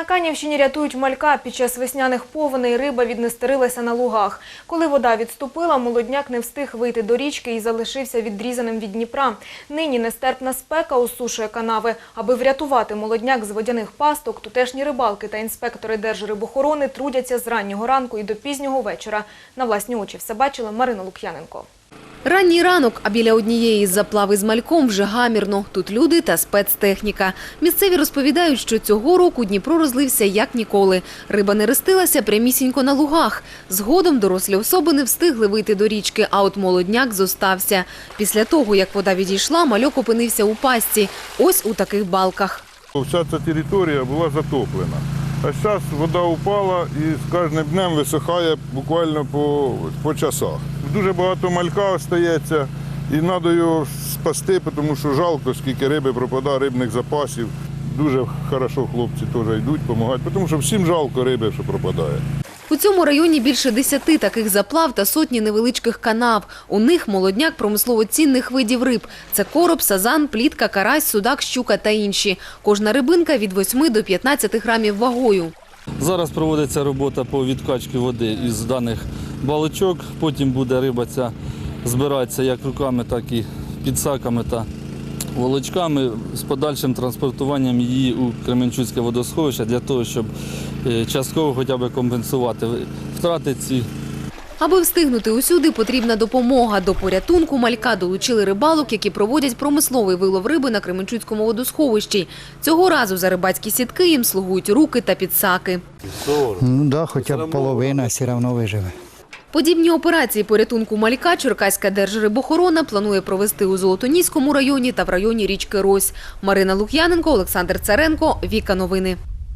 На Канівщині рятують малька. Під час весняних повеней риба віднестерилася на лугах. Коли вода відступила, молодняк не встиг вийти до річки і залишився відрізаним від Дніпра. Нині нестерпна спека осушує канави. Аби врятувати молодняк з водяних пасток, тутешні рибалки та інспектори Держрибохорони трудяться з раннього ранку і до пізнього вечора. На власні очі все бачила Марина Лук'яненко. Ранній ранок, а біля однієї з заплави з мальком вже гамірно. Тут люди та спецтехніка. Місцеві розповідають, що цього року Дніпро розлився як ніколи. Риба не рестилася прямісінько на лугах. Згодом дорослі особи не встигли вийти до річки, а от молодняк зостався. Після того, як вода відійшла, мальок опинився у пастці. Ось у таких балках. Вся ця територія була затоплена. А зараз вода упала і з кожним днем висихає буквально по, по часах. Дуже багато малька остається і треба його спасти, тому що жалко, скільки риби пропадає, рибних запасів. Дуже хорошо хлопці теж йдуть, допомагають, тому що всім жалко риби, що пропадає. У цьому районі більше десяти таких заплав та сотні невеличких канав. У них молодняк промислово цінних видів риб. Це короб, сазан, плітка, карась, судак, щука та інші. Кожна рибинка від 8 до 15 грамів вагою. Зараз проводиться робота по відкачці води із даних балочок. Потім буде риба ця збиратися як руками, так і підсаками та волочками з подальшим транспортуванням її у Кременчуцьке водосховище для того, щоб е, частково хоча б компенсувати втрати ці Аби встигнути усюди, потрібна допомога. До порятунку малька долучили рибалок, які проводять промисловий вилов риби на Кременчуцькому водосховищі. Цього разу за рибацькі сітки їм слугують руки та підсаки. Ну да, хоча б половина все одно виживе. Подібні операції порятунку малька Черкаська держрибохорона планує провести у Золотоніському районі та в районі річки Рось. Марина Лук'яненко, Олександр Царенко, Віка Новини.